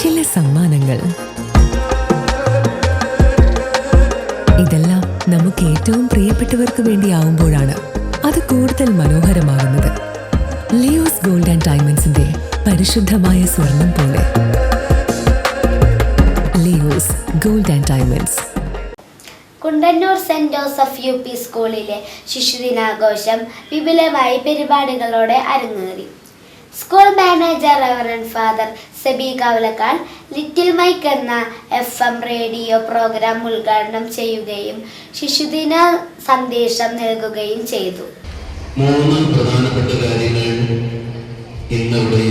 ചില സമ്മാനങ്ങൾ. ഇതെല്ലാം നമുക്ക് ഏറ്റവും പ്രിയപ്പെട്ടവർക്ക് വേണ്ടിയാവുമ്പോഴാണ് അത് കൂടുതൽ മനോഹരമാകുന്നത്. ലിയോസ് ഗോൾഡ് ആൻഡ് ഡയമണ്ട്സിന്റെ പരിശുദ്ധമായ സ്വർണം പോലെ. Leo's gold and diamonds. Kundannoor Saint Joseph U P സ്കൂളിലെ ശിശുദിനാഘോഷം വിപുലമായി പരിപാടികളോടെ അരങ്ങേറി. School manager Reverend Father Sebi Kavalakkal little mic എന്ന എഫ് എം റേഡിയോ പ്രോഗ്രാം ഉദ്ഘാടനം ചെയ്യുകയും ശിശുദിന സന്ദേശം നൽകുകയും ചെയ്തു. മൂന്ന് പ്രധാനപ്പെട്ട കാര്യങ്ങൾ ഇന്നിവിടെ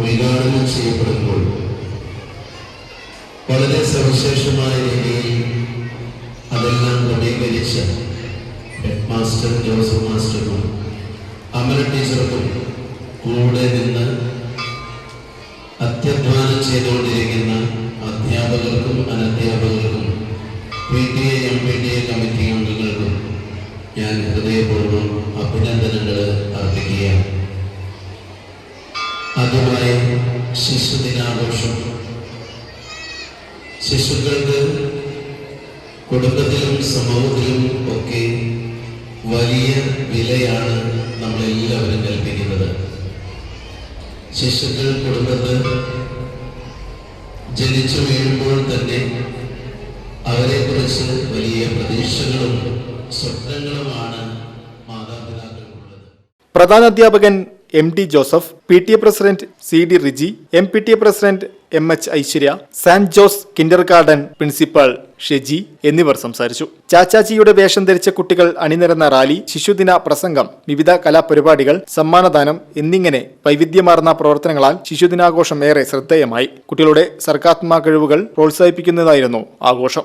ഉദ്ഘാടനം ചെയ്യപ്പെടുമ്പോൾ വളരെ സവിശേഷമായ രീതിയിൽ അതെല്ലാം ക്രമീകരിച്ച ഹെഡ് മാസ്റ്റർ ജോസഫ് മാസ്റ്ററും അമല ടീച്ചർക്കും കൂടെ നിന്ന് അത്യധ്വാനം ചെയ്തുകൊണ്ടിരിക്കുന്ന അധ്യാപകർക്കും അനധ്യാപകർക്കും P T A M P T A committee അംഗങ്ങൾക്കും ഞാൻ ഹൃദയപൂർവം അഭിനന്ദനങ്ങൾ അർപ്പിക്കുകയാണ്. ആദ്യമായി ശിശുദിനാഘോഷം. ശിശുക്കൾക്ക് കുടുംബത്തിലും സമൂഹത്തിലും ഒക്കെ വലിയ വിലയാണ് നമ്മളെല്ലാവരും കൽപ്പിക്കുന്നത്. ശിശുക്കൾ കുടുംബത്ത് ജനിച്ചു വീഴുമ്പോൾ തന്നെ അവരെക്കുറിച്ച് വലിയ പ്രതീക്ഷകളും സ്വപ്നങ്ങളുമാണ് മാതാപിതാക്കൾക്കുള്ളത് പ്രധാനാധ്യാപകൻ M T Joseph P T A president C D Riji M P T A president M H Aishwarya Saint Jose kindergarten principal Sheji എന്നിവർ സംസാരിച്ചു. ചാച്ചാജിയുടെ വേഷം ധരിച്ച കുട്ടികൾ അണിനിരന്ന റാലി ശിശുദിന പ്രസംഗം വിവിധ കലാപരിപാടികൾ സമ്മാനദാനം എന്നിങ്ങനെ വൈവിധ്യമാർന്ന പ്രവർത്തനങ്ങളാൽ ശിശുദിനാഘോഷം ഏറെ ശ്രദ്ധേയമായി. കുട്ടികളുടെ സർഗാത്മക കഴിവുകൾ പ്രോത്സാഹിപ്പിക്കുന്നതായിരുന്നു ആഘോഷം.